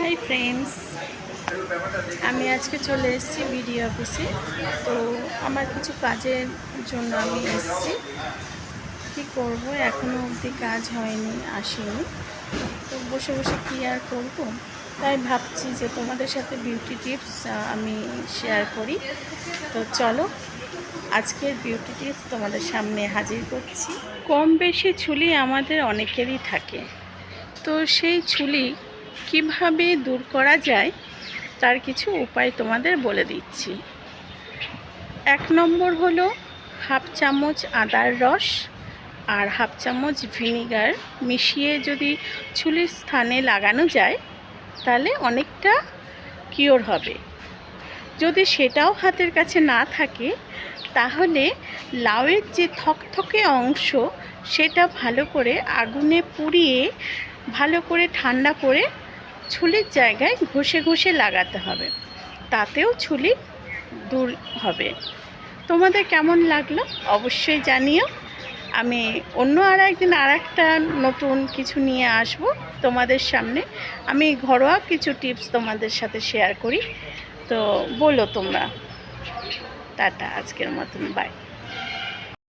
Hi friends, আমি আজকে চলে এসেছি বিডিও অফিসে। তো আমার কিছু কাজের জন্য আমি এসেছি। কী করব? এখনও অবধি কাজ হয়নি, আসেনি। তো বসে বসে কী আর করব? তাই ভাবছি যে তোমাদের সাথে বিউটি টিপস আমি শেয়ার করি। তো চলো, আজকের বিউটি টিপস তোমাদের সামনে হাজির করছি। কম বেশি ছুলি আমাদের অনেকেরই থাকে। তো সেই ছুলি কীভাবে দূর করা যায়, তার কিছু উপায় তোমাদের বলে দিচ্ছি। এক নম্বর হলো হাফ চামচ আদার রস আর হাফ চামচ ভিনিগার মিশিয়ে যদি ছুলির স্থানে লাগানো যায়, তাহলে অনেকটা কিওর হবে। যদি সেটাও হাতের কাছে না থাকে, তাহলে লাউয়ের যে থকথকে অংশ, সেটা ভালো করে আগুনে পুড়িয়ে ভালো করে ঠান্ডা করে ছুলির জায়গায় ঘষে ঘষে লাগাতে হবে। তাতেও ছুলি দূর হবে। তোমাদের কেমন লাগল? অবশ্যই জানিও। আমি অন্য আর একদিন আর একটা নতুন কিছু নিয়ে আসব তোমাদের সামনে। আমি ঘরোয়া কিছু টিপস তোমাদের সাথে শেয়ার করি। তো বলো তোমরা। টাটা, আজকের মতন, বাই।